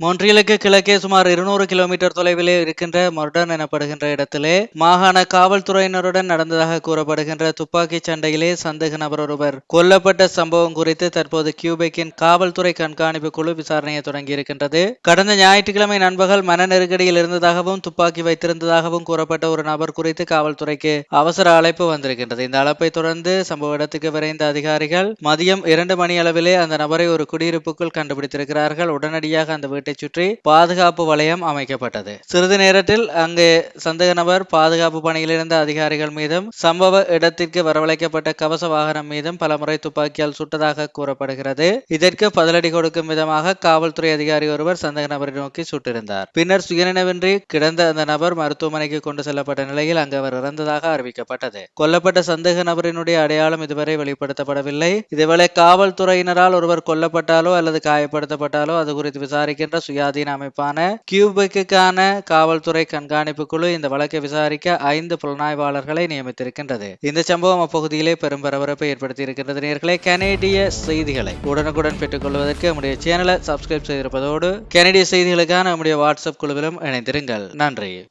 மொன்றியலுக்கு கிழக்கே சுமார் இருநூறு கிலோமீட்டர் தொலைவிலே இருக்கின்ற மொர்டன் எனப்படுகின்ற இடத்திலே மாகாண காவல்துறையினருடன் நடந்ததாக கூறப்படுகின்ற துப்பாக்கி சண்டையிலே சந்தேக நபர் ஒருவர் கொல்லப்பட்ட சம்பவம் குறித்து தற்போது கியூபெக்கின் காவல்துறை கண்காணிப்பு குழு விசாரணையை தொடங்கி இருக்கின்றது கடந்த ஞாயிற்றுக்கிழமை நண்பகல் மன நெருக்கடியில் இருந்ததாகவும் துப்பாக்கி வைத்திருந்ததாகவும் கூறப்பட்ட ஒரு நபர் குறித்து காவல்துறைக்கு அவசர அழைப்பு வந்திருக்கின்றது. இந்த அழைப்பை தொடர்ந்து சம்பவ இடத்துக்கு விரைந்த அதிகாரிகள் மதியம் இரண்டு மணி அளவிலே அந்த நபரை ஒரு குடியிருப்புக்குள் கண்டுபிடித்திருக்கிறார்கள். உடனடியாக அந்த வீட்டு சுற்றி பாதுகாப்பு வளையம் அமைக்கப்பட்டது. சிறிது நேரத்தில் அங்கு சந்தேக நபர் பாதுகாப்பு பணியில் இருந்த அதிகாரிகள் மீதும் சம்பவ இடத்திற்கு வரவழைக்கப்பட்ட கவச வாகனம் மீதும் பலமுறை துப்பாக்கியால் சுட்டதாக கூறப்படுகிறது. இதற்கு பதிலடி கொடுக்கும் விதமாக காவல்துறை அதிகாரி ஒருவர் சந்தேக நபரை நோக்கி சுட்டிருந்தார். பின்னர் சுயநினைவின்றி கிடந்த அந்த நபர் மருத்துவமனைக்கு கொண்டு செல்லப்பட்ட நிலையில் அங்கு அவர் இறந்ததாக அறிவிக்கப்பட்டது. கொல்லப்பட்ட சந்தேக நபரினுடைய அடையாளம் இதுவரை வெளிப்படுத்தப்படவில்லை. இதுவேளை காவல்துறையினரால் ஒருவர் கொல்லப்பட்டாலோ அல்லது காயப்படுத்தப்பட்டாலோ அது குறித்து விசாரிக்கின்ற சுயாதீன அமைப்பான கியூபெக்குக்கான காவல்துறை கண்காணிப்பு குழு இந்த வழக்கை விசாரிக்க ஐந்து புலனாய்வாளர்களை நியமித்திருக்கின்றது. இந்த சம்பவம் அப்பகுதியிலே பெரும் பரபரப்பை ஏற்படுத்தி இருக்கின்றது நேர்களே. கனேடிய செய்திகளை உடனுக்குடன் பெற்றுக்கொள்வதற்கு நம்முடைய சேனலை சப்ஸ்கிரைப் செய்திருப்பதோடு கனேடிய செய்திகளுக்கான நம்முடைய வாட்ஸ்அப் குழுவிலும் இணைந்திருங்கள். நன்றி.